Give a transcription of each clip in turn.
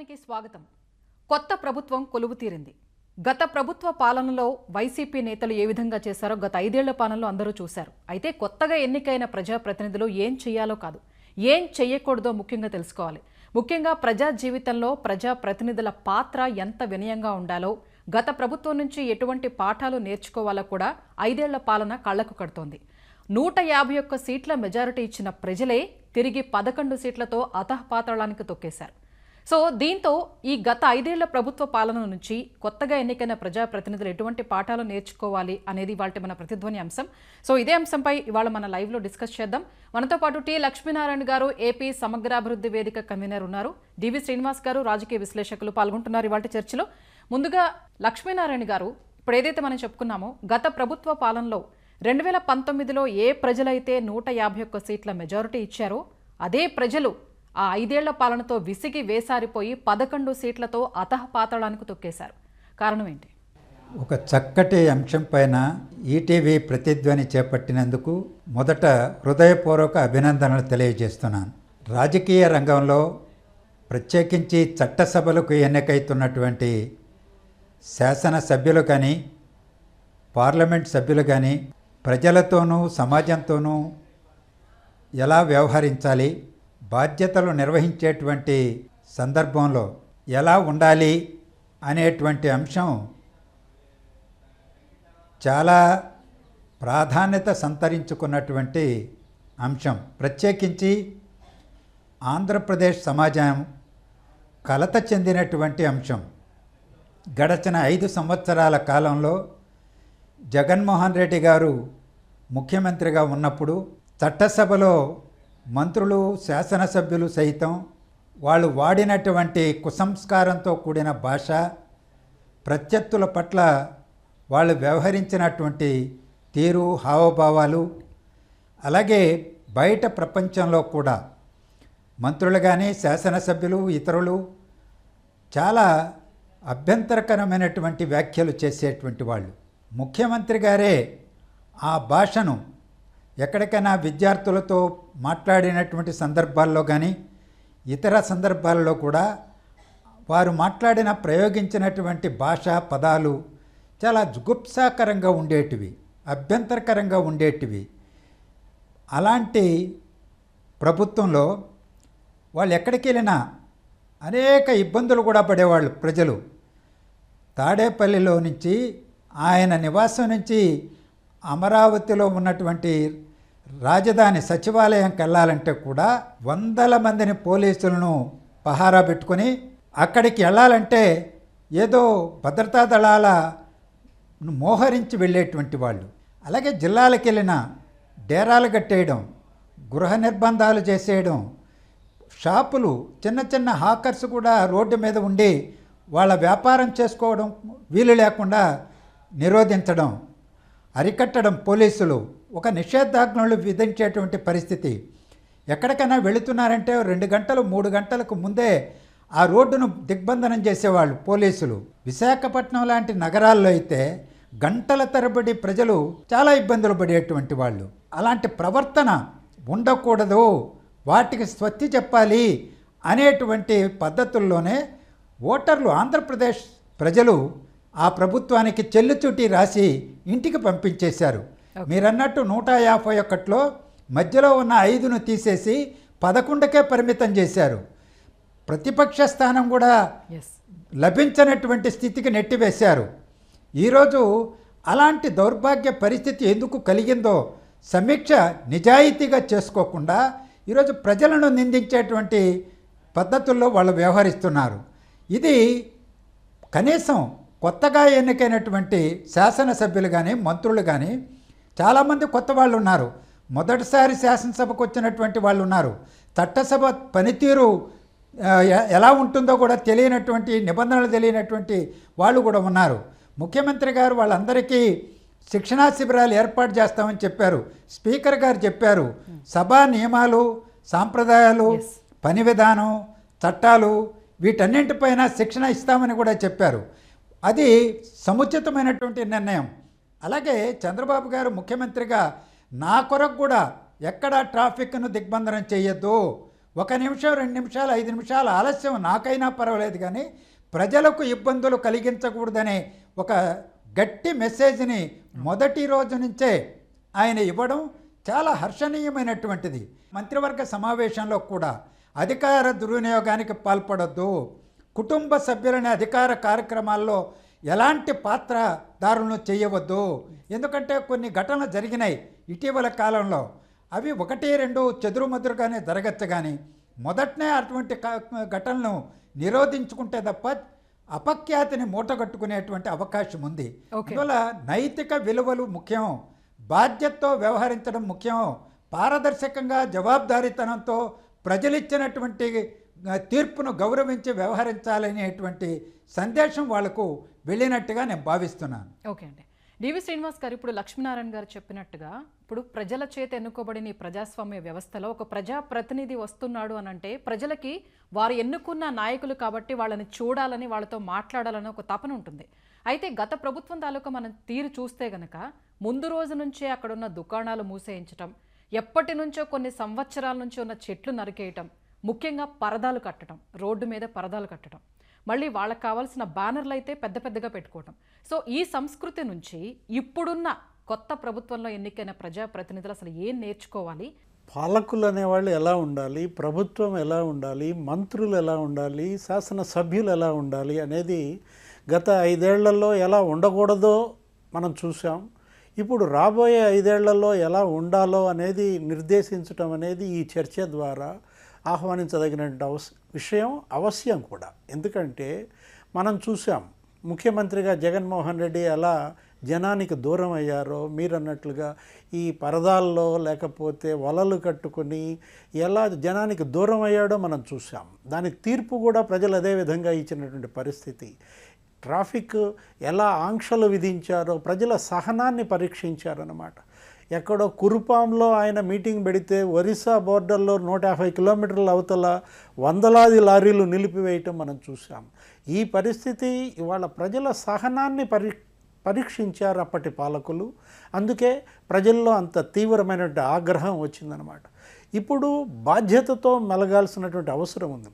ప్రజాక్షేత్రానికి స్వాగతం. కొత్త ప్రభుత్వం కొలువు తీరింది గత ప్రభుత్వ పాలనలో వైసీపీ నేతలు ఏ విధంగా చేశారో గత ఐదేళ్ళ పాలనలో అందరూ చూశారు. అయితే కొత్తగా ఎన్నికైన ప్రజాప్రతినిధులు ఏం చేయాలో కాదు ఏం చెయ్యకూడదో ముఖ్యంగా తెలుసుకోవాలి. ముఖ్యంగా ప్రజా జీవితంలో ప్రజా ప్రతినిధుల పాత్ర ఎంత వినయంగా ఉండాలో గత ప్రభుత్వం నుంచి ఎటువంటి పాఠాలు నేర్చుకోవాలో కూడా ఐదేళ్ళ పాలన కళ్ళకు కడుతోంది. నూట యాభై ఒక్క సీట్ల మెజారిటీ ఇచ్చిన ప్రజలే తిరిగి పదకొండు సీట్లతో అతహపాతాళానికి తొక్కేశారు. సో దీంతో ఈ గత ఐదేళ్ళ ప్రభుత్వ పాలన నుంచి కొత్తగా ఎన్నికైన ప్రజాప్రతినిధులు ఎటువంటి పాఠాలు నేర్చుకోవాలి అనేది ఇవాళ మన ప్రతిధ్వని అంశం. సో ఇదే అంశంపై ఇవాళ మన లైవ్లో డిస్కస్ చేద్దాం. మనతో పాటు టి లక్ష్మీనారాయణ గారు ఏపీ సమగ్రాభివృద్ధి వేదిక కన్వీనర్ ఉన్నారు. డివి శ్రీనివాస్ గారు రాజకీయ విశ్లేషకులు పాల్గొంటున్నారు ఇవాళ చర్చలో. ముందుగా లక్ష్మీనారాయణ గారు ఇప్పుడు ఏదైతే మనం చెప్పుకున్నామో గత ప్రభుత్వ పాలనలో రెండు వేల పంతొమ్మిదిలో ఏ ప్రజలైతే నూట యాభై ఒక్క సీట్ల మెజారిటీ ఇచ్చారో అదే ప్రజలు ఆ ఐదేళ్ళ పాలనతో విసిగి వేసారిపోయి పదకొండు సీట్లతో అతహపాతాళానికి తొక్కేశారు. కారణం ఏంటి? ఒక చక్కటి అంశం పైన ఈటీవీ ప్రతిధ్వని చేపట్టినందుకు మొదట హృదయపూర్వక అభినందనలు తెలియజేస్తున్నాను. రాజకీయ రంగంలో ప్రత్యేకించి చట్టసభలకు ఎన్నికైతున్నటువంటి శాసనసభ్యులు కానీ పార్లమెంట్ సభ్యులు కానీ ప్రజలతోనూ సమాజంతోనూ ఎలా వ్యవహరించాలి బాధ్యతలు నిర్వహించేటువంటి సందర్భంలో ఎలా ఉండాలి అనేటువంటి అంశం చాలా ప్రాధాన్యత సంతరించుకున్నటువంటి అంశం. ప్రత్యేకించి ఆంధ్రప్రదేశ్ సమాజం కలత చెందినటువంటి అంశం. గడచిన ఐదు సంవత్సరాల కాలంలో జగన్మోహన్ రెడ్డి గారు ముఖ్యమంత్రిగా ఉన్నప్పుడు చట్టసభలో మంత్రులు శాసనసభ్యులు సైతం వాళ్ళు వాడినటువంటి కుసంస్కారంతో కూడిన భాష ప్రత్యర్థుల పట్ల వాళ్ళు వ్యవహరించినటువంటి తీరు హావభావాలు అలాగే బయట ప్రపంచంలో కూడా మంత్రులు కానీ శాసనసభ్యులు ఇతరులు చాలా అభ్యంతరకరమైనటువంటి వ్యాఖ్యలు చేసేటువంటి వాళ్ళు. ముఖ్యమంత్రి గారే ఆ భాషను ఎక్కడికైనా విద్యార్థులతో మాట్లాడినటువంటి సందర్భాల్లో కానీ ఇతర సందర్భాల్లో కూడా వారు మాట్లాడిన ప్రయోగించినటువంటి భాష పదాలు చాలా జుగుప్సాకరంగా ఉండేటివి అభ్యంతరకరంగా ఉండేటివి. అలాంటి ప్రభుత్వంలో వాళ్ళు ఎక్కడికి వెళ్ళినా అనేక ఇబ్బందులు కూడా పడేవాళ్ళు ప్రజలు. తాడేపల్లిలో నుంచి ఆయన నివాసం నుంచి అమరావతిలో ఉన్నటువంటి రాజధాని సచివాలయంకి వెళ్ళాలంటే కూడా వందల మందిని పోలీసులను పహారా పెట్టుకొని అక్కడికి వెళ్ళాలంటే ఏదో భద్రతా దళాల మోహరించి వెళ్ళేటువంటి వాళ్ళు. అలాగే జిల్లాలకు వెళ్ళిన డేరాలు కట్టేయడం గృహ నిర్బంధాలు చేసేయడం షాపులు చిన్న చిన్న హాకర్స్ కూడా రోడ్డు మీద ఉండి వాళ్ళ వ్యాపారం చేసుకోవడం వీలు లేకుండా నిరోధించడం అరికట్టడం పోలీసులు ఒక నిషేధాజ్ఞలు విధించేటువంటి పరిస్థితి. ఎక్కడికైనా వెళుతున్నారంటే రెండు గంటలు మూడు గంటలకు ముందే ఆ రోడ్డును దిగ్బంధనం చేసేవాళ్ళు పోలీసులు. విశాఖపట్నం లాంటి నగరాల్లో అయితే గంటల తరబడి ప్రజలు చాలా ఇబ్బందులు పడేటువంటి వాళ్ళు. అలాంటి ప్రవర్తన ఉండకూడదు. వాటికి స్వస్తి చెప్పాలి అనేటువంటి పద్ధతుల్లోనే ఓటర్లు ఆంధ్రప్రదేశ్ ప్రజలు ఆ ప్రభుత్వానికి చెల్లుచూటి రాసి ఇంటికి పంపించేశారు. మీరన్నట్టు నూట యాభై ఒకటిలో మధ్యలో ఉన్న ఐదును తీసేసి పదకొండుకే పరిమితం చేశారు. ప్రతిపక్ష స్థానం కూడా లభించనటువంటి స్థితికి నెట్టివేశారు. ఈరోజు అలాంటి దౌర్భాగ్య పరిస్థితి ఎందుకు కలిగిందో సమీక్ష నిజాయితీగా చేసుకోకుండా ఈరోజు ప్రజలను నిందించేటువంటి పద్ధతుల్లో వాళ్ళు వ్యవహరిస్తున్నారు. ఇది కనీసం కొత్తగా ఎన్నికైనటువంటి శాసనసభ్యులు కానీ మంత్రులు కానీ చాలామంది కొత్త వాళ్ళు ఉన్నారు మొదటిసారి శాసనసభకు వచ్చినటువంటి వాళ్ళు ఉన్నారు చట్టసభ పనితీరు ఎలా ఉంటుందో కూడా తెలియనటువంటి నిబంధనలు తెలియనటువంటి వాళ్ళు కూడా ఉన్నారు. ముఖ్యమంత్రి గారు వాళ్ళందరికీ శిక్షణా శిబిరాలు ఏర్పాటు చేస్తామని చెప్పారు. స్పీకర్ గారు చెప్పారు. సభా నియమాలు సాంప్రదాయాలు. పని విధానం చట్టాలు వీటన్నింటిపైన శిక్షణ ఇస్తామని కూడా చెప్పారు. అది సముచితమైనటువంటి నిర్ణయం. అలాగే చంద్రబాబు గారు ముఖ్యమంత్రిగా నా కొరకు కూడా ఎక్కడా ట్రాఫిక్ను దిగ్బంధనం చేయొద్దు. ఒక నిమిషం రెండు నిమిషాలు ఐదు నిమిషాలు ఆలస్యం నాకైనా పర్వాలేదు కానీ ప్రజలకు ఇబ్బందులు కలిగించకూడదనే ఒక గట్టి మెసేజ్ని మొదటి రోజు నుంచే ఆయన ఇవ్వడం చాలా హర్షణీయమైనటువంటిది. మంత్రివర్గ సమావేశంలో కూడా అధికార దుర్వినియోగానికి పాల్పడొద్దు. కుటుంబ సభ్యులని అధికార కార్యక్రమాల్లో ఎలాంటి పాత్రదారులను చేయవద్దు. ఎందుకంటే కొన్ని ఘటనలు జరిగినాయి ఇటీవల కాలంలో. అవి ఒకటి రెండు చెదురుమదురుగానే జరగచ్చు కానీ మొదటనే అటువంటి ఘటనలను నిరోధించుకుంటే తప్ప అపఖ్యాతిని మూటగట్టుకునేటువంటి అవకాశం ఉంది. అందువల్ల నైతిక విలువలు ముఖ్యం బాధ్యతతో వ్యవహరించడం ముఖ్యం పారదర్శకంగా జవాబుదారీతనంతో ప్రజలిచ్చినటువంటి తీర్పును గౌరవించి వ్యవహరించాలనేటువంటి సందేశం వాళ్ళకు వెళ్ళినట్టుగా నేను భావిస్తున్నాను. ఓకే అండి. డివి శ్రీనివాస్ గారు ఇప్పుడు లక్ష్మీనారాయణ గారు చెప్పినట్టుగా ఇప్పుడు ప్రజల చేత ఎన్నుకోబడిన ఈ ప్రజాస్వామ్య వ్యవస్థలో ఒక ప్రజా ప్రతినిధి వస్తున్నాడు అని అంటే ప్రజలకి వారు ఎన్నుకున్న నాయకులు కాబట్టి వాళ్ళని చూడాలని వాళ్ళతో మాట్లాడాలని ఒక తపన ఉంటుంది. అయితే గత ప్రభుత్వం తాలూకా మనం తీరు చూస్తే గనక ముందు రోజు నుంచే అక్కడ ఉన్న దుకాణాలు మూసేయించటం ఎప్పటి నుంచో కొన్ని సంవత్సరాల నుంచి ఉన్న చెట్లు నరికేయటం ముఖ్యంగా పరదాలు కట్టడం రోడ్డు మీద పరదాలు కట్టడం. మళ్ళీ వాళ్ళకి కావాల్సిన బ్యానర్లు అయితే పెద్ద పెద్దగా పెట్టుకోవటం. సో ఈ సంస్కృతి నుంచి ఇప్పుడున్న కొత్త ప్రభుత్వంలో ఎన్నికైన ప్రజాప్రతినిధులు అసలు ఏం నేర్చుకోవాలి? పాలకులు అనేవాళ్ళు ఎలా ఉండాలి? ప్రభుత్వం ఎలా ఉండాలి? మంత్రులు ఎలా ఉండాలి? శాసనసభ్యులు ఎలా ఉండాలి అనేది గత ఐదేళ్ళలో ఎలా ఉండకూడదో మనం చూసాం ఇప్పుడు రాబోయే ఐదేళ్ళలో ఎలా ఉండాలో అనేది నిర్దేశించటం అనేది ఈ చర్చ ద్వారా ఆహ్వానించదగిన అవస్ విషయం అవశ్యం కూడా. ఎందుకంటే మనం చూసాం ముఖ్యమంత్రిగా జగన్మోహన్ రెడ్డి ఎలా జనానికి దూరం అయ్యారో మీరు అన్నట్లుగా ఈ పరదాల్లో లేకపోతే వలలు కట్టుకొని ఎలా జనానికి దూరం అయ్యాడో మనం చూసాం. దాని తీర్పు కూడా ప్రజలు అదే విధంగా ఇచ్చినటువంటి పరిస్థితి. ట్రాఫిక్ ఎలా ఆంక్షలు విధించారో ప్రజల సహనాన్ని పరీక్షించారన్నమాట. ఎక్కడో కురుపాంలో ఆయన మీటింగ్ పెడితే ఒరిస్సా బోర్డర్లో నూట యాభై కిలోమీటర్ల అవతల వందలాది లారీలు నిలిపివేయటం మనం చూసాం ఈ పరిస్థితి ఇవాళ ప్రజల సహనాన్ని పరి పరీక్షించారు అప్పటి పాలకులు. అందుకే ప్రజల్లో అంత తీవ్రమైన ఆగ్రహం వచ్చిందనమాట ఇప్పుడు బాధ్యతతో మెలగాల్సినటువంటి అవసరం ఉంది.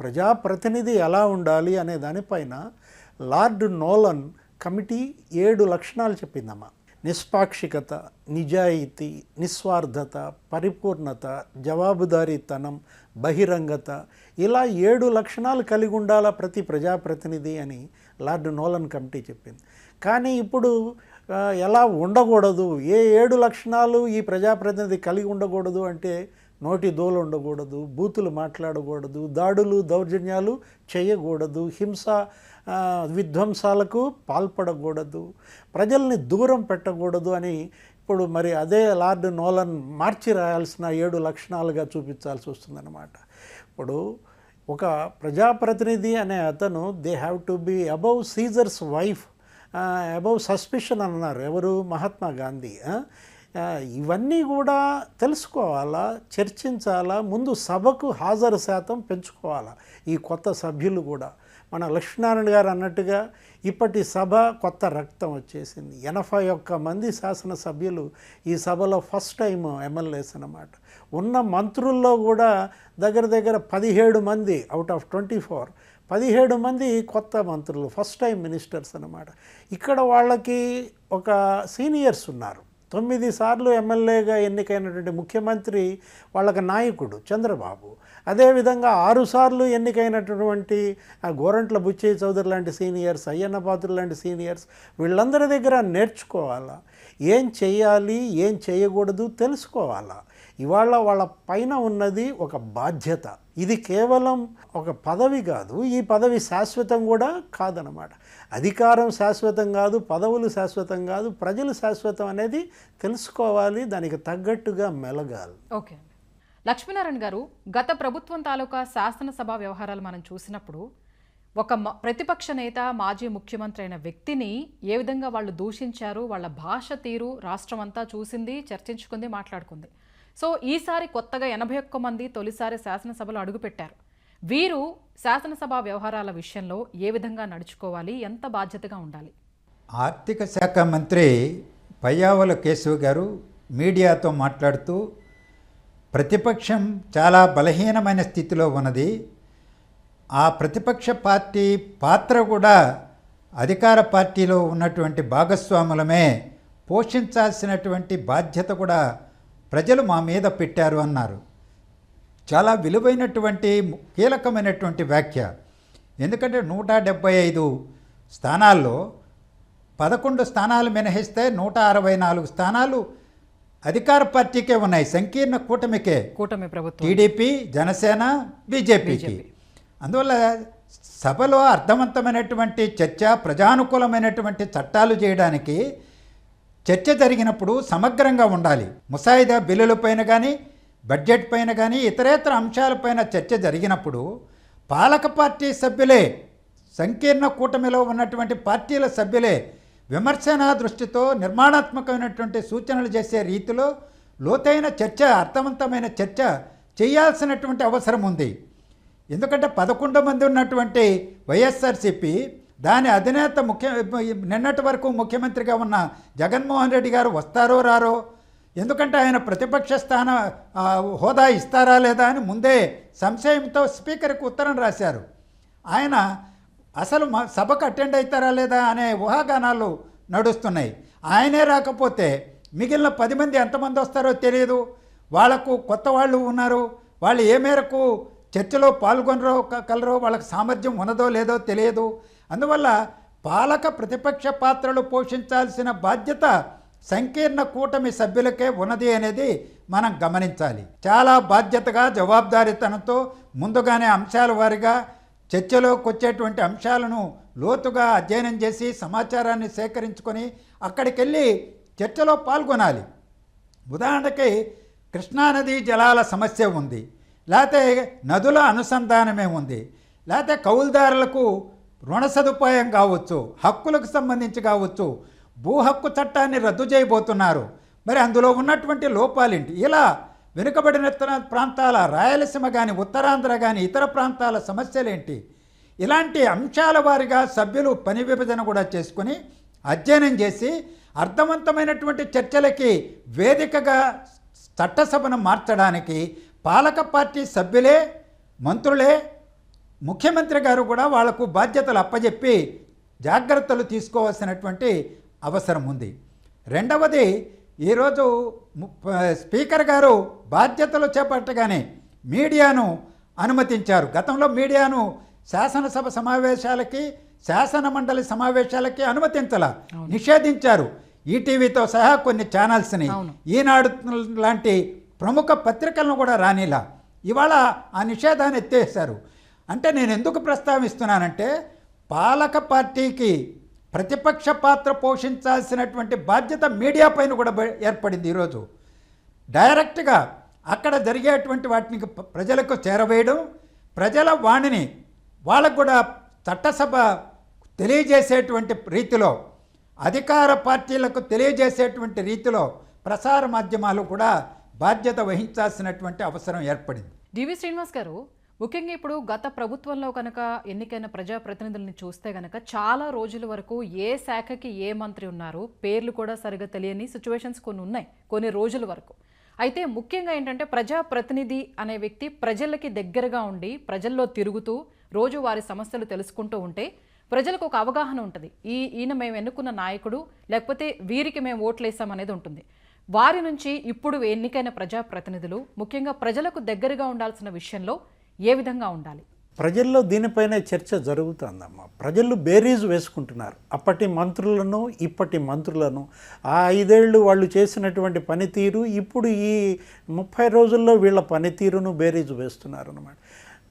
ప్రజాప్రతినిధి ఎలా ఉండాలి అనే దానిపైన లార్డ్ నోలన్ కమిటీ ఏడు లక్షణాలు చెప్పిందమ్మా. నిష్పాక్షికత నిజాయితీ నిస్వార్థత పరిపూర్ణత జవాబుదారీతనం బహిరంగత ఇలా ఏడు లక్షణాలు కలిగి ఉండాలా ప్రతి ప్రజాప్రతినిధి అని లార్డ్ నోలన్ కమిటీ చెప్పింది. కానీ ఇప్పుడు ఎలా ఉండకూడదు? ఏ ఏడు లక్షణాలు ఈ ప్రజాప్రతినిధి కలిగి ఉండకూడదు అంటే నోటి దోలు ఉండకూడదు బూతులు మాట్లాడకూడదు దాడులు దౌర్జన్యాలు చేయకూడదు హింస విధ్వంసాలకు పాల్పడకూడదు ప్రజల్ని దూరం పెట్టకూడదు అని ఇప్పుడు మరి అదే లార్డ్ నోలన్ మార్చి రాయాల్సిన ఏడు లక్షణాలుగా చూపించాల్సి వస్తుందన్నమాట. ఇప్పుడు ఒక ప్రజాప్రతినిధి అనే అతను they have to be above Caesar's wife above suspicion అన్నారు. ఎవరు? మహాత్మా గాంధీ. ఇవన్నీ కూడా తెలుసుకోవాలా? చర్చించాలా? ముందు సభకు హాజరు శాతం పెంచుకోవాలా? ఈ కొత్త సభ్యులు కూడా. మన లక్ష్మీనారాయణ గారు అన్నట్టుగా ఇప్పటి సభ కొత్త రక్తం వచ్చేసింది. ఎనభై ఒక్క మంది శాసనసభ్యులు ఈ సభలో ఫస్ట్ టైం ఎమ్మెల్యేస్ అన్నమాట. ఉన్న మంత్రుల్లో కూడా దగ్గర దగ్గర పదిహేడు మంది అవుట్ ఆఫ్ ట్వంటీ ఫోర్ పదిహేడు మంది కొత్త మంత్రులు ఫస్ట్ టైం మినిస్టర్స్ అన్నమాట. ఇక్కడ వాళ్ళకి ఒక సీనియర్స్ ఉన్నారు. తొమ్మిది సార్లు ఎమ్మెల్యేగా ఎన్నికైనటువంటి ముఖ్యమంత్రి వాళ్ళకి నాయకుడు చంద్రబాబు. అదేవిధంగా ఆరుసార్లు ఎన్నికైనటువంటి ఆ గోరంట్ల బుచ్చయ్య చౌదరి లాంటి సీనియర్స్ అయ్యన్న పాత్రులు లాంటి సీనియర్స్ వీళ్ళందరి దగ్గర నేర్చుకోవాలా? ఏం చేయాలి ఏం చేయకూడదు తెలుసుకోవాలా? ఇవాళ వాళ్ళ పైన ఉన్నది ఒక బాధ్యత. ఇది కేవలం ఒక పదవి కాదు ఈ పదవి శాశ్వతం కూడా కాదనమాట అధికారం శాశ్వతం కాదు పదవులు శాశ్వతం కాదు ప్రజలు శాశ్వతం అనేది తెలుసుకోవాలి దానికి తగ్గట్టుగా మెలగాలి. ఓకే. లక్ష్మీనారాయణ గారు గత ప్రభుత్వం తాలూకా శాసనసభ వ్యవహారాలు మనం చూసినప్పుడు ఒక మ- ప్రతిపక్ష నేత మాజీ ముఖ్యమంత్రి అయిన వ్యక్తిని ఏ విధంగా వాళ్ళు దూషించారు వాళ్ళ భాష తీరు రాష్ట్రం అంతా చూసింది చర్చించుకుంది మాట్లాడుకుంది. సో ఈసారి కొత్తగా ఎనభై ఒక్క మంది తొలిసారి శాసనసభలో అడుగుపెట్టారు. వీరు శాసనసభ వ్యవహారాల విషయంలో ఏ విధంగా నడుచుకోవాలి ఎంత బాధ్యతగా ఉండాలి? ఆర్థిక శాఖ మంత్రి పయ్యావల కేశవ్ గారు మీడియాతో మాట్లాడుతూ ప్రతిపక్షం చాలా బలహీనమైన స్థితిలో ఉన్నది. ఆ ప్రతిపక్ష పార్టీ పాత్ర కూడా అధికార పార్టీలో ఉన్నటువంటి భాగస్వాములమే పోషించాల్సినటువంటి బాధ్యత కూడా ప్రజలు మా మీద పెట్టారు అన్నారు. చాలా విలువైనటువంటి కీలకమైనటువంటి వ్యాఖ్య. ఎందుకంటే నూట డెబ్భై ఐదు స్థానాల్లో పదకొండు స్థానాలు మినహిస్తే నూట అరవై నాలుగు స్థానాలు అధికార పార్టీకే ఉన్నాయి. సంకీర్ణ కూటమికే. కూటమి ప్రభుత్వం. టీడీపీ జనసేన బీజేపీకి. బీజేపీ. అందువల్ల సభలో అర్థవంతమైనటువంటి చర్చ ప్రజానుకూలమైనటువంటి చట్టాలు చేయడానికి చర్చ జరిగినప్పుడు సమగ్రంగా ఉండాలి. ముసాయిదా బిల్లులపైన కానీ బడ్జెట్ పైన కానీ ఇతరేతర అంశాలపైన చర్చ జరిగినప్పుడు పాలక పార్టీ సభ్యులే సంకీర్ణ కూటమిలో ఉన్నటువంటి పార్టీల సభ్యులే విమర్శనా దృష్టితో నిర్మాణాత్మకమైనటువంటి సూచనలు చేసే రీతిలో లోతైన చర్చ అర్థవంతమైన చర్చ చేయాల్సినటువంటి అవసరం ఉంది. ఎందుకంటే పదకొండు మంది ఉన్నటువంటి వైఎస్ఆర్సిపి దాని అధినేత ముఖ్య నిన్నటి వరకు ముఖ్యమంత్రిగా ఉన్న జగన్మోహన్ రెడ్డి గారు వస్తారో రారో ఎందుకంటే ఆయన ప్రతిపక్ష స్థాన హోదా ఇస్తారా లేదా అని ముందే సంశయంతో స్పీకర్కి ఉత్తరం రాశారు. ఆయన అసలు మా సభకు అటెండ్ అవుతారా లేదా అనే ఊహాగానాలు నడుస్తున్నాయి. ఆయనే రాకపోతే మిగిలిన పది మంది ఎంతమంది వస్తారో తెలియదు వాళ్ళకు కొత్త వాళ్ళు ఉన్నారు. వాళ్ళు ఏ మేరకు చర్చలో పాల్గొనరో కలరో వాళ్ళకి సామర్థ్యం ఉన్నదో లేదో తెలియదు. అందువల్ల పాలక ప్రతిపక్ష పాత్రలు పోషించాల్సిన బాధ్యత సంకీర్ణ కూటమి సభ్యులకే ఉన్నది అనేది మనం గమనించాలి. చాలా బాధ్యతగా జవాబుదారీతనంతో ముందుగానే అంశాల వారిగా చర్చలోకి వచ్చేటువంటి అంశాలను లోతుగా అధ్యయనం చేసి సమాచారాన్ని సేకరించుకొని అక్కడికి వెళ్ళి చర్చలో పాల్గొనాలి. ఉదాహరణకి కృష్ణానదీ జలాల సమస్య ఉంది. లేకపోతే నదుల అనుసంధానమే ఉంది. లేకపోతే కౌలుదారులకు రుణ సదుపాయం కావచ్చు హక్కులకు సంబంధించి కావచ్చు భూ హక్కు చట్టాన్ని రద్దు చేయబోతున్నారు. మరి అందులో ఉన్నటువంటి లోపాలేంటి? ఇలా వెనుకబడిన ప్రాంతాల రాయలసీమ కానీ ఉత్తరాంధ్ర కానీ ఇతర ప్రాంతాల సమస్యలేంటి? ఇలాంటి అంశాల వారిగా సభ్యులు పని విభజన కూడా చేసుకుని అధ్యయనం చేసి అర్థవంతమైనటువంటి చర్చలకి వేదికగా చట్టసభను మార్చడానికి పాలక పార్టీ సభ్యులే మంత్రులే ముఖ్యమంత్రి గారు కూడా వాళ్ళకు బాధ్యతలు అప్పజెప్పి జాగ్రత్తలు తీసుకోవాల్సినటువంటి అవసరం ఉంది. రెండవది ఈరోజు స్పీకర్ గారు బాధ్యతలు చేపట్టగానే మీడియాను అనుమతించారు. గతంలో మీడియాను శాసనసభ సమావేశాలకి శాసన మండలి సమావేశాలకి అనుమతించాల నిషేధించారు. ఈటీవీతో సహా కొన్ని ఛానల్స్ని. ఈనాడు లాంటి ప్రముఖ పత్రికలను కూడా రానిలా. ఇవాళ ఆ నిషేధాన్ని ఎత్తేసారు అంటే నేను ఎందుకు ప్రస్తావిస్తున్నానంటే పాలక పార్టీకి ప్రతిపక్ష పాత్ర పోషించాల్సినటువంటి బాధ్యత మీడియా పైన కూడా ఏర్పడింది ఈరోజు. డైరెక్ట్గా అక్కడ జరిగేటువంటి వాటిని ప్రజలకు చేరవేయడం ప్రజల వాణిని వాళ్ళకు కూడా చట్టసభ తెలియజేసేటువంటి రీతిలో అధికార పార్టీలకు తెలియజేసేటువంటి రీతిలో ప్రసార మాధ్యమాలు కూడా బాధ్యత వహించాల్సినటువంటి అవసరం ఏర్పడింది. డివి శ్రీనివాస్ గారు ముఖ్యంగా ఇప్పుడు గత ప్రభుత్వంలో కనుక ఎన్నికైన ప్రజాప్రతినిధుల్ని చూస్తే కనుక చాలా రోజుల వరకు ఏ శాఖకి ఏ మంత్రి ఉన్నారు పేర్లు కూడా సరిగా తెలియని సిచ్యువేషన్స్ కొన్ని ఉన్నాయి కొన్ని రోజుల వరకు. అయితే ముఖ్యంగా ఏంటంటే ప్రజాప్రతినిధి అనే వ్యక్తి ప్రజలకి దగ్గరగా ఉండి ప్రజల్లో తిరుగుతూ రోజు వారి సమస్యలు తెలుసుకుంటూ ఉంటే ప్రజలకు ఒక అవగాహన ఉంటుంది. ఈ ఈయన మేము ఎన్నుకున్న నాయకుడు లేకపోతే వీరికి మేము ఓట్లేసాం అనేది ఉంటుంది. వారి నుంచి ఇప్పుడు ఎన్నికైన ప్రజాప్రతినిధులు ముఖ్యంగా ప్రజలకు దగ్గరగా ఉండాల్సిన విషయంలో ఏ విధంగా ఉండాలి? ప్రజల్లో దీనిపైనే చర్చ జరుగుతుందమ్మా. ప్రజలు బేరీజు వేసుకుంటున్నారు. అప్పటి మంత్రులను ఇప్పటి మంత్రులను. ఆ ఐదేళ్ళు వాళ్ళు చేసినటువంటి పనితీరు ఇప్పుడు ఈ ముప్పై రోజుల్లో వీళ్ళ పనితీరును బేరీజు వేస్తున్నారు అనమాట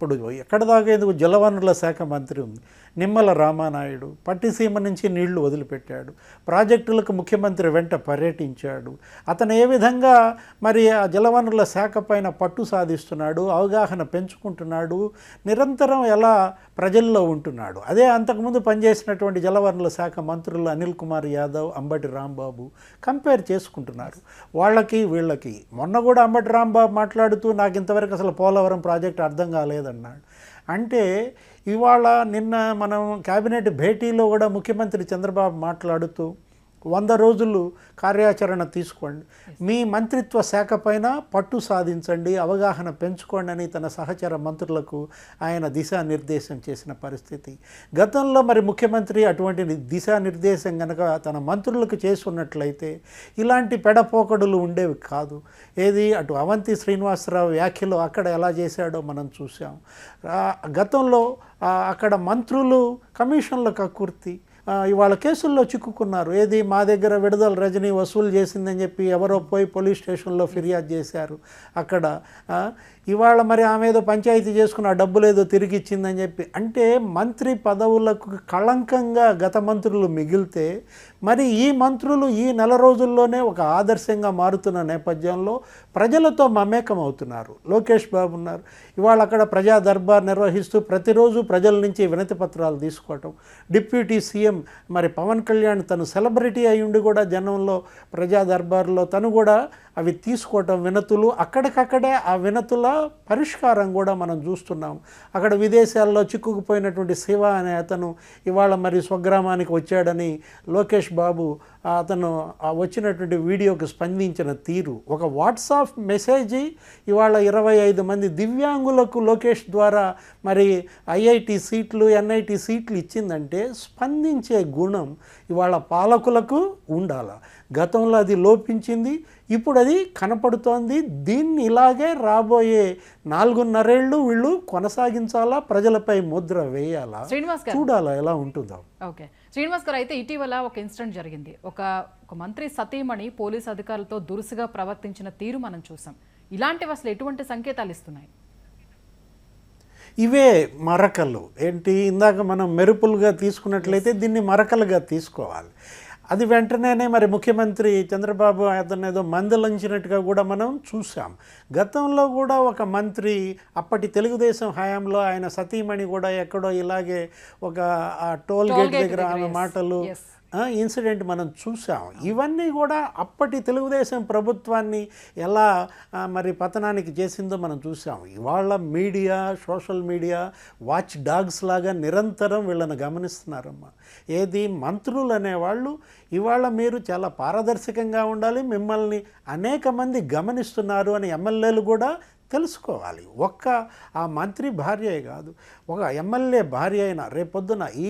ఇప్పుడు ఎక్కడ దాకా ఎందుకు జలవనరుల శాఖ మంత్రి ఉంది? నిమ్మల రామానాయుడు పట్టిసీమ నుంచి నీళ్ళు వదిలిపెట్టాడు ప్రాజెక్టులకు ముఖ్యమంత్రి వెంట పర్యటించాడు. అతను ఏ విధంగా మరి ఆ జలవనరుల శాఖ పైన పట్టు సాధిస్తున్నాడు అవగాహన పెంచుకుంటున్నాడు నిరంతరం ఎలా ప్రజల్లో ఉంటున్నాడు. అదే అంతకుముందు పనిచేసినటువంటి జలవనరుల శాఖ మంత్రులు అనిల్ కుమార్ యాదవ్ అంబటి రాంబాబు కంపేర్ చేసుకుంటున్నారు. వాళ్ళకి వీళ్ళకి. మొన్న కూడా అంబటి రాంబాబు మాట్లాడుతూ నాకు ఇంతవరకు అసలు పోలవరం ప్రాజెక్ట్ అర్థం కాలేదన్నాడు. అంటే ఇవాళ నిన్న మనం కేబినెట్ భేటీలో కూడా ముఖ్యమంత్రి చంద్రబాబు మాట్లాడుతూ వంద రోజులు కార్యాచరణ తీసుకోండి. మీ మంత్రిత్వ శాఖ పైన పట్టు సాధించండి అవగాహన పెంచుకోండి అని తన సహచర మంత్రులకు ఆయన దిశానిర్దేశం చేసిన పరిస్థితి. గతంలో మరి ముఖ్యమంత్రి అటువంటి దిశానిర్దేశం కనుక తన మంత్రులకు చేసుకున్నట్లయితే ఇలాంటి పెడపోకడులు ఉండేవి కాదు. ఏది అటు అవంతి శ్రీనివాసరావు వ్యాఖ్యలు అక్కడ ఎలా చేశాడో మనం చూసాం గతంలో అక్కడ మంత్రులు కమిషన్ల కక్కుర్తి ఇవాళ కేసుల్లో చిక్కుకున్నారు. ఏది మా దగ్గర విడుదల రజనీ వసూలు చేసిందని చెప్పి ఎవరో పోయి పోలీస్ స్టేషన్లో ఫిర్యాదు చేశారు. అక్కడ ఇవాళ మరి ఆమె ఏదో పంచాయతీ చేసుకున్న డబ్బులు ఏదో తిరిగి ఇచ్చిందని చెప్పి అంటే మంత్రి పదవులకు కళంకంగా గత మంత్రులు మిగిలితే మరి ఈ మంత్రులు ఈ నెల రోజుల్లోనే ఒక ఆదర్శంగా మారుతున్న నేపథ్యంలో ప్రజలతో మమేకం అవుతున్నారు లోకేష్ బాబు ఉన్నారు. ఇవాళ అక్కడ ప్రజా దర్బార్ నిర్వహిస్తూ ప్రతిరోజు ప్రజల నుంచి వినతి పత్రాలు తీసుకోవటం. డిప్యూటీ సీఎం మరి పవన్ కళ్యాణ్ తను సెలబ్రిటీ అయి ఉండి కూడా జనంలో ప్రజా దర్బార్లో తను కూడా అవి తీసుకోవటం వినతులు. అక్కడికక్కడే ఆ వినతుల పరిష్కారం కూడా మనం చూస్తున్నాం. అక్కడ విదేశాల్లో చిక్కుకుపోయినటువంటి శివ అనే అతను ఇవాళ మరి స్వగ్రామానికి వచ్చాడని లోకేష్ బాబు అతను వచ్చినటువంటి వీడియోకి స్పందించిన తీరు. ఒక వాట్సాప్ మెసేజ్ ఇవాళ ఇరవై ఐదు మంది దివ్యాంగులకు లోకేష్ ద్వారా మరి ఐఐటి సీట్లు ఎన్ఐటి సీట్లు ఇచ్చిందంటే స్పందించే గుణం ఇవాళ పాలకులకు ఉండాల. గతంలో అది లోపించింది ఇప్పుడు అది కనపడుతోంది. దీన్ని ఇలాగే రాబోయే నాలుగున్నరేళ్ళు వీళ్ళు కొనసాగించాలా? ప్రజలపై ముద్ర వేయాలా? చూడాలా? ఎలా ఉంటుందో. ఓకే. శ్రీనివాస్ గారు అయితే ఇటీవల ఒక ఇన్సిడెంట్ జరిగింది. ఒక ఒక మంత్రి సతీమణి పోలీస్ అధికారులతో దురుసుగా ప్రవర్తించిన తీరు మనం చూసాం. ఇలాంటివి అసలు ఎటువంటి సంకేతాలు ఇస్తున్నాయి? ఇవే మరకలు. ఏంటి? ఇందాక మనం మెరుపులుగా తీసుకున్నట్లయితే దీన్ని మరకలుగా తీసుకోవాలి. అది వెంటనే మరి ముఖ్యమంత్రి చంద్రబాబు అతను ఏదో మందలించినట్టుగా కూడా మనం చూసాం గతంలో కూడా ఒక మంత్రి అప్పటి తెలుగుదేశం హయాంలో ఆయన సతీమణి కూడా ఎక్కడో ఇలాగే ఒక టోల్ గేట్ దగ్గర ఆమె. మాటలు ఇన్సిడెంట్ మనం చూసాం. ఇవన్నీ కూడా అప్పటి తెలుగుదేశం ప్రభుత్వాన్ని ఎలా మరి పతనానికి చేసిందో మనం చూసాం. ఇవాళ media social media watch dogs లాగా నిరంతరం వీళ్ళని గమనిస్తున్నారమ్మా. ఏది మంత్రులు అనేవాళ్ళు ఇవాళ మీరు చాలా పారదర్శకంగా ఉండాలి మిమ్మల్ని అనేక మంది గమనిస్తున్నారు అని ఎమ్మెల్యేలు కూడా తెలుసుకోవాలి. ఒక్క ఆ మంత్రి భార్యే కాదు. ఒక ఎమ్మెల్యే భార్య అయినా రేపొద్దున ఈ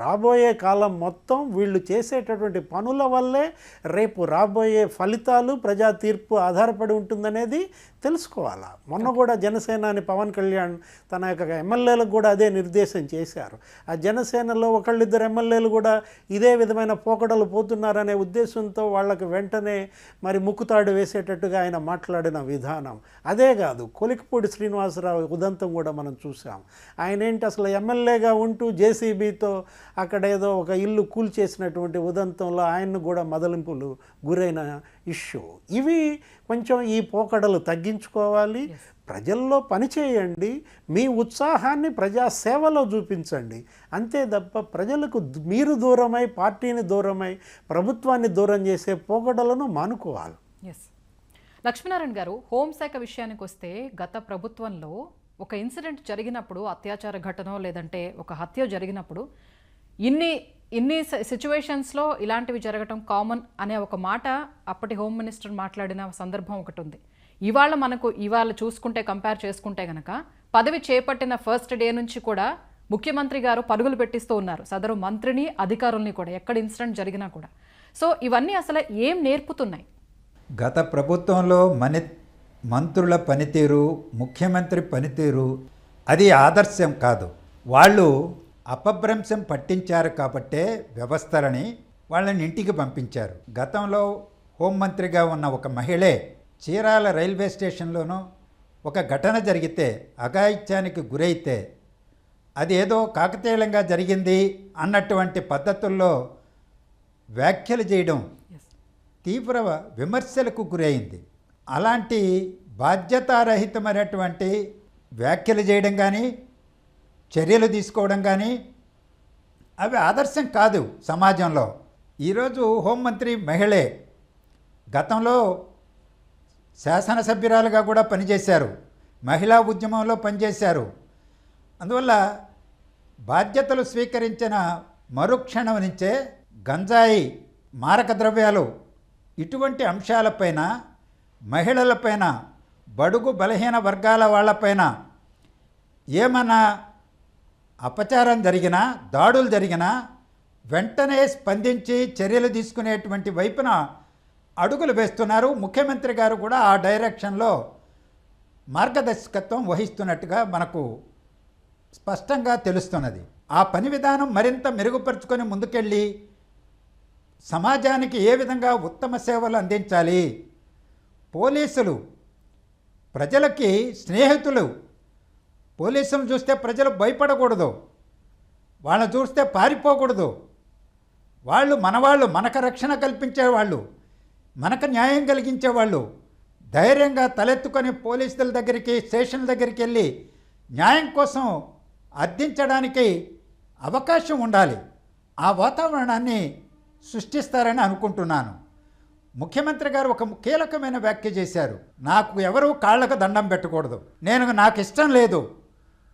రాబోయే కాలం మొత్తం వీళ్ళు చేసేటటువంటి పనుల వల్లే రేపు రాబోయే ఫలితాలు ప్రజా తీర్పు ఆధారపడి ఉంటుందనేది తెలుసుకోవాలా? మొన్న కూడా జనసేనాని పవన్ కళ్యాణ్ తన యొక్క ఎమ్మెల్యేలకు కూడా అదే నిర్దేశం చేశారు. ఆ జనసేనలో ఒకళ్ళిద్దరు ఎమ్మెల్యేలు కూడా ఇదే విధమైన పోకడలు పోతున్నారనే ఉద్దేశంతో వాళ్ళకి వెంటనే మరి ముక్కుతాడు వేసేటట్టుగా ఆయన మాట్లాడిన విధానం. అదే కాదు కొలికిపూడి శ్రీనివాసరావు ఉదంతం కూడా మనం చూసాం ఆయన ఏంటి అసలు ఎమ్మెల్యేగా ఉంటూ జేసీబీతో అక్కడ ఏదో ఒక ఇల్లు కూల్చేసినటువంటి ఉదంతంలో ఆయన్ను కూడా మదలింపులు గురైన ఇష్యూ. ఇవి కొంచెం ఈ పోకడలు తగ్గించుకోవాలి. ప్రజల్లో పనిచేయండి మీ ఉత్సాహాన్ని ప్రజా సేవలో చూపించండి. అంతే తప్ప ప్రజలకు మీరు దూరమై పార్టీని దూరమై ప్రభుత్వాన్ని దూరం చేసే పోకడలను మానుకోవాలి. ఎస్ లక్ష్మీనారాయణ గారు హోంశాఖ విషయానికి వస్తే గత ప్రభుత్వంలో ఒక ఇన్సిడెంట్ జరిగినప్పుడు అత్యాచార ఘటన లేదంటే ఒక హత్య జరిగినప్పుడు ఇన్ని ఇన్ని సిచ్యువేషన్స్లో ఇలాంటివి జరగటం కామన్ అనే ఒక మాట అప్పటి హోమ్ మినిస్టర్ మాట్లాడిన సందర్భం ఒకటి ఉంది. ఇవాళ మనకు ఇవాళ చూసుకుంటే కంపేర్ చేసుకుంటే గనక పదవి చేపట్టిన ఫస్ట్ డే నుంచి కూడా ముఖ్యమంత్రి గారు పరుగులు పెట్టిస్తూ ఉన్నారు. సదరు మంత్రిని అధికారుల్ని కూడా ఎక్కడ ఇన్సిడెంట్ జరిగినా కూడా. సో ఇవన్నీ అసలు ఏం నేర్పుతున్నాయి? గత ప్రభుత్వంలో మని మంత్రుల పనితీరు ముఖ్యమంత్రి పనితీరు అది ఆదర్శం కాదు. వాళ్ళు అపభ్రంశం పట్టించారు కాబట్టే వ్యవస్థలని వాళ్ళని ఇంటికి పంపించారు. గతంలో హోంమంత్రిగా ఉన్న ఒక మహిళే చీరాల రైల్వే స్టేషన్లోనూ ఒక ఘటన జరిగితే అఘాయిత్యానికి గురైతే అది ఏదో కాకతీయంగా జరిగింది అన్నటువంటి పద్ధతుల్లో వ్యాఖ్యలు చేయడం తీవ్ర విమర్శలకు గురైంది. అలాంటి బాధ్యతారహితమైనటువంటి వ్యాఖ్యలు చేయడం కానీ చర్యలు తీసుకోవడం కానీ అవి ఆదర్శం కాదు సమాజంలో. ఈరోజు హోంమంత్రి మహిళే గతంలో శాసనసభ్యురాలుగా కూడా పనిచేశారు. మహిళా ఉద్యమంలో పనిచేశారు. అందువల్ల బాధ్యతలు స్వీకరించిన మరుక్షణం నుంచే గంజాయి మారక ద్రవ్యాలు ఇటువంటి అంశాలపైన మహిళలపైన బడుగు బలహీన వర్గాల వాళ్ళపైన ఏమన్నా అపచారం జరిగినా దాడులు జరిగినా వెంటనే స్పందించి చర్యలు తీసుకునేటువంటి వైపున అడుగులు వేస్తున్నారు. ముఖ్యమంత్రి గారు కూడా ఆ డైరెక్షన్లో మార్గదర్శకత్వం వహిస్తున్నట్టుగా మనకు స్పష్టంగా తెలుస్తున్నది. ఆ పని విధానం మరింత మెరుగుపరుచుకొని ముందుకెళ్ళి సమాజానికి ఏ విధంగా ఉత్తమ సేవలు అందించాలి? పోలీసులు ప్రజలకి స్నేహితులు. పోలీసులను చూస్తే ప్రజలు భయపడకూడదు. వాళ్ళని చూస్తే పారిపోకూడదు. వాళ్ళు మనవాళ్ళు మనకు రక్షణ కల్పించేవాళ్ళు మనకు న్యాయం కలిగించేవాళ్ళు ధైర్యంగా తలెత్తుకొని పోలీసుల దగ్గరికి స్టేషన్ల దగ్గరికి వెళ్ళి న్యాయం కోసం అర్థించడానికి అవకాశం ఉండాలి. ఆ వాతావరణాన్ని సృష్టిస్తారని అనుకుంటున్నాను. ముఖ్యమంత్రి గారు ఒక కీలకమైన వ్యాఖ్య చేశారు. నాకు ఎవరు కాళ్ళకు దండం పెట్టకూడదు. నేను నాకు ఇష్టం లేదు.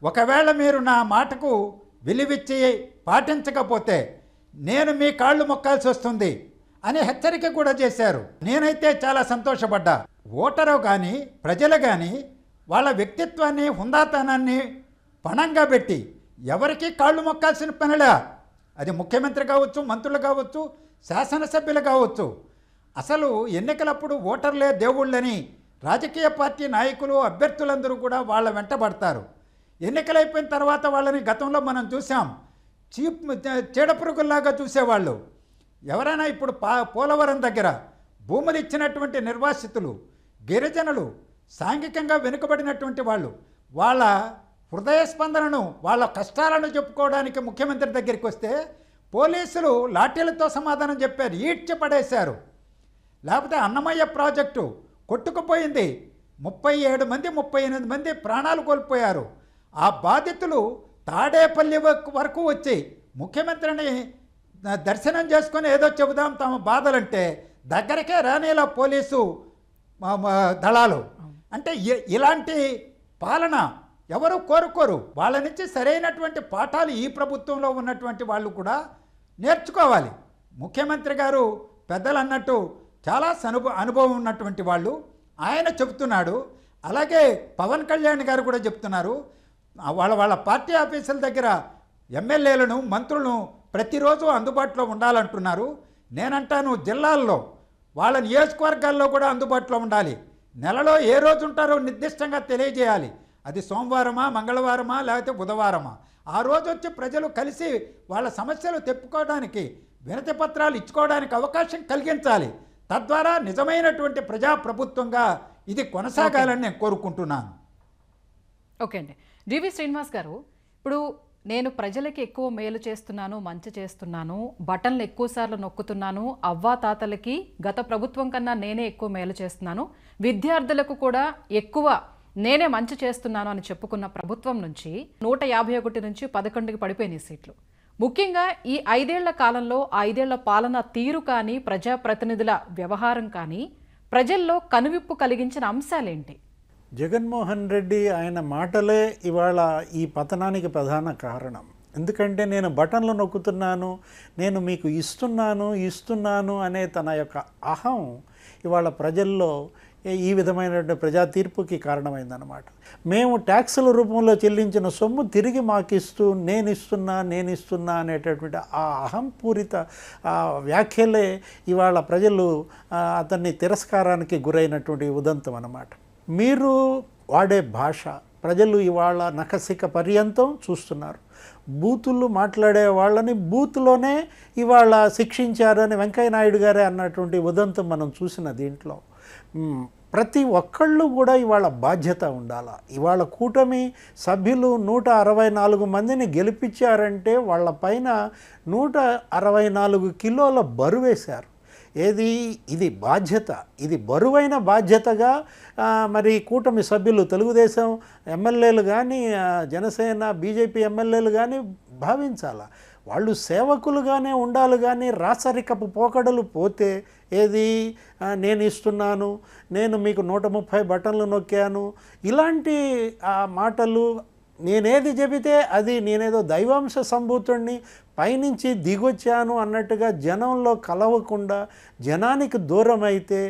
ఒకవేళ మీరు నా మాటకు విలువిచ్చి పాటించకపోతే నేను మీ కాళ్ళు మొక్కాల్సి వస్తుంది అని హెచ్చరిక కూడా చేశారు. నేనైతే చాలా సంతోషపడ్డా. ఓటరు కానీ ప్రజలు కానీ వాళ్ళ వ్యక్తిత్వాన్ని హుందాతనాన్ని పణంగా పెట్టి ఎవరికి కాళ్ళు మొక్కాల్సిన పనిలా. అది ముఖ్యమంత్రి కావచ్చు మంత్రులు కావచ్చు శాసనసభ్యులు కావచ్చు. అసలు ఎన్నికలప్పుడు ఓటర్లే దేవుళ్ళని రాజకీయ పార్టీ నాయకులు అభ్యర్థులందరూ కూడా వాళ్ళ వెంటబడతారు ఎన్నికలైపోయిన తర్వాత వాళ్ళని గతంలో మనం చూసాం చీప్ చీడపురుగుల్లాగా చూసేవాళ్ళు. ఎవరైనా ఇప్పుడు పా పోలవరం దగ్గర భూములు ఇచ్చినటువంటి నిర్వాసితులు గిరిజనులు సాంఘికంగా వెనుకబడినటువంటి వాళ్ళు వాళ్ళ హృదయ స్పందనను వాళ్ళ కష్టాలను చెప్పుకోవడానికి ముఖ్యమంత్రి దగ్గరికి వస్తే పోలీసులు లాఠీలతో సమాధానం చెప్పారు ఈడ్చి పడేశారు. లేకపోతే అన్నమయ్య ప్రాజెక్టు కొట్టుకుపోయింది. ముప్పై ఏడు మంది ముప్పై ఎనిమిది మంది ప్రాణాలు కోల్పోయారు. ఆ బాధితులు తాడేపల్లి వరకు- వచ్చి ముఖ్యమంత్రిని దర్శనం చేసుకొని ఏదో చెబుదాం తమ బాధలంటే దగ్గరకే రానేలా పోలీసు మా- దళాలు. అంటే ఇలాంటి పాలన ఎవరు కోరుకోరు. వాళ్ళ నుంచి సరైనటువంటి పాఠాలు ఈ ప్రభుత్వంలో ఉన్నటువంటి వాళ్ళు కూడా నేర్చుకోవాలి. ముఖ్యమంత్రి గారు పెద్దలు అన్నట్టు చాలా సనుభ అనుభవం ఉన్నటువంటి వాళ్ళు ఆయన చెబుతున్నాడు. అలాగే పవన్ కళ్యాణ్ గారు కూడా చెప్తున్నారు. వాళ్ళ వాళ్ళ పార్టీ ఆఫీసుల దగ్గర ఎమ్మెల్యేలను మంత్రులను ప్రతిరోజు అందుబాటులో ఉండాలంటున్నారు. నేనంటాను జిల్లాల్లో వాళ్ళ నియోజకవర్గాల్లో కూడా అందుబాటులో ఉండాలి. నెలలో ఏ రోజు ఉంటారో నిర్దిష్టంగా తెలియజేయాలి. అది సోమవారమా మంగళవారమా లేకపోతే బుధవారమా? ఆ రోజు వచ్చి ప్రజలు కలిసి వాళ్ళ సమస్యలు తెప్పుకోవడానికి వినతి పత్రాలు ఇచ్చుకోవడానికి అవకాశం కలిగించాలి. తద్వారా నిజమైనటువంటి ప్రజాప్రభుత్వంగా ఇది కొనసాగాలని నేను కోరుకుంటున్నాను. ఓకే అండి. జీవి శ్రీనివాస్ గారు ఇప్పుడు నేను ప్రజలకి ఎక్కువ మేలు చేస్తున్నాను మంచి చేస్తున్నాను బటన్లు ఎక్కువ సార్లు నొక్కుతున్నాను అవ్వా తాతలకి గత ప్రభుత్వం కన్నా నేనే ఎక్కువ మేలు చేస్తున్నాను విద్యార్థులకు కూడా ఎక్కువ నేనే మంచి చేస్తున్నాను అని చెప్పుకున్న ప్రభుత్వం నుంచి నూట యాభై ఒకటి నుంచి పదకొండుకి పడిపోయినాయి సీట్లు. ముఖ్యంగా ఈ ఐదేళ్ళ కాలంలో ఐదేళ్ళ పాలన తీరు కానీ ప్రజాప్రతినిధుల వ్యవహారం కానీ ప్రజల్లో కనువిప్పు కలిగించిన అంశాలేంటి? జగన్మోహన్ రెడ్డి ఆయన మాటలే ఇవాళ ఈ పతనానికి ప్రధాన కారణం. ఎందుకంటే నేను బటన్లు నొక్కుతున్నాను నేను మీకు ఇస్తున్నాను ఇస్తున్నాను అనే తన యొక్క అహం ఇవాళ ప్రజల్లో ఈ విధమైనటువంటి ప్రజా తీర్పుకి కారణమైందనమాట మేము ట్యాక్సుల రూపంలో చెల్లించిన సొమ్ము తిరిగి మాకు ఇస్తూ నేను ఇస్తున్నా నేను ఇస్తున్నా అనేటటువంటి ఆ అహంపూరిత ఆ వ్యాఖ్యలే ఇవాళ ప్రజలు అతన్ని తిరస్కారానికి గురైనటువంటి ఉదంతం అనమాట మీరు వాడే భాష ప్రజలు ఇవాళ నకసిక పర్యంతం చూస్తున్నారు. బూతులు మాట్లాడే వాళ్ళని బూత్లోనే ఇవాళ శిక్షించారని వెంకయ్య నాయుడు గారే అన్నటువంటి ఉదంతం మనం చూసిన దీంట్లో. ప్రతి ఒక్కళ్ళు కూడా ఇవాళ బాధ్యత ఉండాల? ఇవాళ కూటమి సభ్యులు నూట అరవై నాలుగు మందిని గెలిపించారంటే వాళ్ళ పైన నూట అరవై నాలుగు కిలోల బరువేశారు ఏది? ఇది బాధ్యత. ఇది బరువైన బాధ్యతగా మరి కూటమి సభ్యులు తెలుగుదేశం ఎమ్మెల్యేలు కానీ జనసేన బీజేపీ ఎమ్మెల్యేలు కానీ భావించాలా? వాళ్ళు సేవకులుగానే ఉండాలి కానీ రాసరికపు పోకడలు పోతే ఏది? నేను ఇస్తున్నాను నేను మీకు నూట ముప్పై బటన్లు నొక్కాను. ఇలాంటి ఆ, మాటలు నేనేది చెబితే అది నేనేదో దైవాంశ సంభూతుణ్ణి పైనుంచి దిగొచ్చాను అన్నట్టుగా జనంలో కలవకుండా జనానికి దూరం అయితే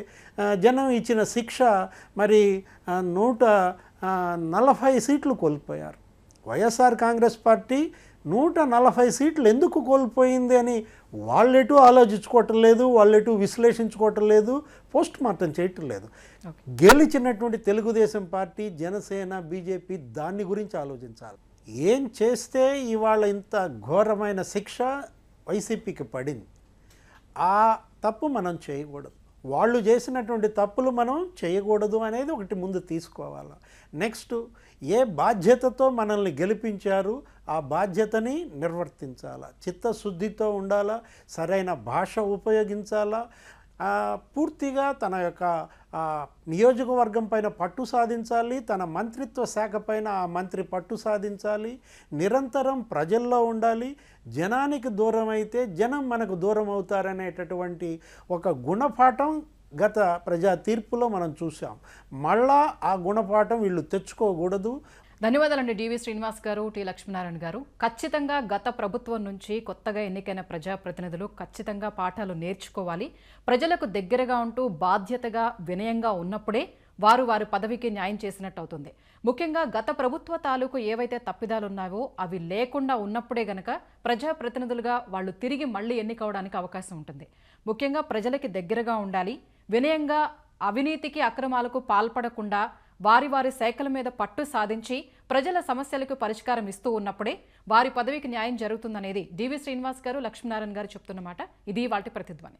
జనం ఇచ్చిన శిక్ష మరి నూట నలభై సీట్లు కోల్పోయారు. వైఎస్ఆర్ కాంగ్రెస్ పార్టీ నూట నలభై సీట్లు ఎందుకు కోల్పోయింది అని వాళ్ళెటు ఆలోచించుకోవటం లేదు వాళ్ళెటు విశ్లేషించుకోవటం లేదు పోస్ట్ మార్టం చేయటం లేదు. గెలిచినటువంటి తెలుగుదేశం పార్టీ జనసేన బీజేపీ దాన్ని గురించి ఆలోచించాలి. ఏం చేస్తే ఇవాళ ఇంత ఘోరమైన శిక్ష వైసీపీకి పడింది? ఆ తప్పు మనం చేయకూడదు. వాళ్ళు చేసినటువంటి తప్పులు మనం చేయకూడదు అనేది ఒకటి ముందు తీసుకోవాలి. నెక్స్ట్ ఏ బాధ్యతతో మనల్ని గెలిపించారు ఆ బాధ్యతని నిర్వర్తించాలా? చిత్తశుద్ధితో ఉండాలా? సరైన భాష ఉపయోగించాలా? పూర్తిగా తన యొక్క నియోజకవర్గం పైన పట్టు సాధించాలి తన మంత్రిత్వ శాఖ పైన ఆ మంత్రి పట్టు సాధించాలి నిరంతరం ప్రజల్లో ఉండాలి జనానికి దూరం అయితే జనం మనకు దూరం అవుతారనేటటువంటి ఒక గుణపాఠం గత ప్రజా తీర్పులో మనం చూసాం మళ్ళా ఆ గుణపాఠం వీళ్ళు తెచ్చుకోకూడదు. ధన్యవాదాలండి డివి శ్రీనివాస్ గారు టి. లక్ష్మీనారాయణ గారు. ఖచ్చితంగా గత ప్రభుత్వం నుంచి కొత్తగా ఎన్నికైన ప్రజాప్రతినిధులు ఖచ్చితంగా పాఠాలు నేర్చుకోవాలి. ప్రజలకు దగ్గరగా ఉంటూ బాధ్యతగా వినయంగా ఉన్నప్పుడే వారు వారి పదవికి న్యాయం చేసినట్టు అవుతుంది. ముఖ్యంగా గత ప్రభుత్వ తాలూకు ఏవైతే తప్పిదాలు ఉన్నావో అవి లేకుండా ఉన్నప్పుడే గనక ప్రజాప్రతినిధులుగా వాళ్ళు తిరిగి మళ్ళీ ఎన్నికవడానికి అవకాశం ఉంటుంది. ముఖ్యంగా ప్రజలకి దగ్గరగా ఉండాలి. వినయంగా అవినీతికి అక్రమాలకు పాల్పడకుండా వారి వారి శాఖల మీద పట్టు సాధించి ప్రజల సమస్యలకు పరిష్కారం ఇస్తూ ఉన్నప్పుడే వారి పదవికి న్యాయం జరుగుతుందనేది డివి శ్రీనివాస్ గారు లక్ష్మీనారాయణ గారు చెప్తున్నమాట. ఇది వాటి ప్రతిధ్వని.